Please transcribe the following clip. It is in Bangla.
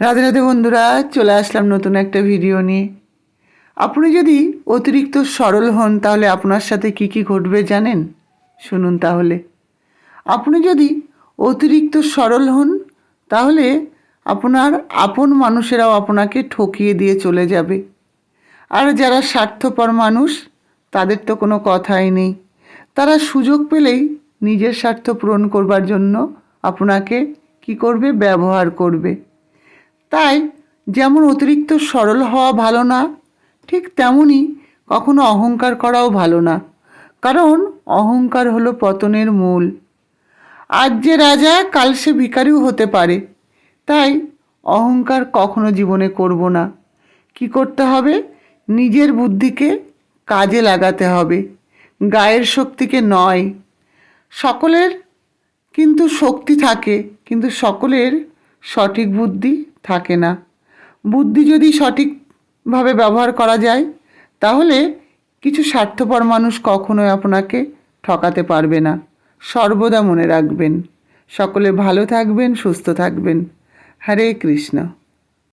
রাধে রাধে বন্ধুরা, চলে আসলাম নতুন একটা ভিডিও নিয়ে। আপনি যদি অতিরিক্ত সরল হন, তাহলে আপনার সাথে কি কি ঘটবে জানেন? শুনুন তাহলে। আপনি যদি অতিরিক্ত সরল হন, তাহলে আপনার আপন মানুষেরাও আপনাকে ঠকিয়ে দিয়ে চলে যাবে। আর যারা স্বার্থপর মানুষ, তাদের তো কোনো কথাই নেই। তারা সুযোগ পেলেই নিজের স্বার্থ পূরণ করবার জন্য আপনাকে কি করবে? ব্যবহার করবে। তাই যেমন অতিরিক্ত সরল হওয়া ভালো না, ঠিক তেমনই কখনো অহংকার করাও ভালো না। কারণ অহংকার হলো পতনের মূল। আজ যে রাজা, কাল সে ভিখারিও হতে পারে। তাই অহংকার কখনো জীবনে করব না। কি করতে হবে? নিজের বুদ্ধিকে কাজে লাগাতে হবে। গায়ের শক্তিকে নয়। সকলের কিন্তু শক্তি থাকে, কিন্তু সকলের সঠিক বুদ্ধি থাকে না। বুদ্ধি যদি সঠিকভাবে ব্যবহার করা যায়, তাহলে কিছু স্বার্থপর মানুষ কখনোই আপনাকে ঠকাতে পারবে না। সর্বদা মনে রাখবেন, সকলে ভালো থাকবেন, সুস্থ থাকবেন। হরে কৃষ্ণ।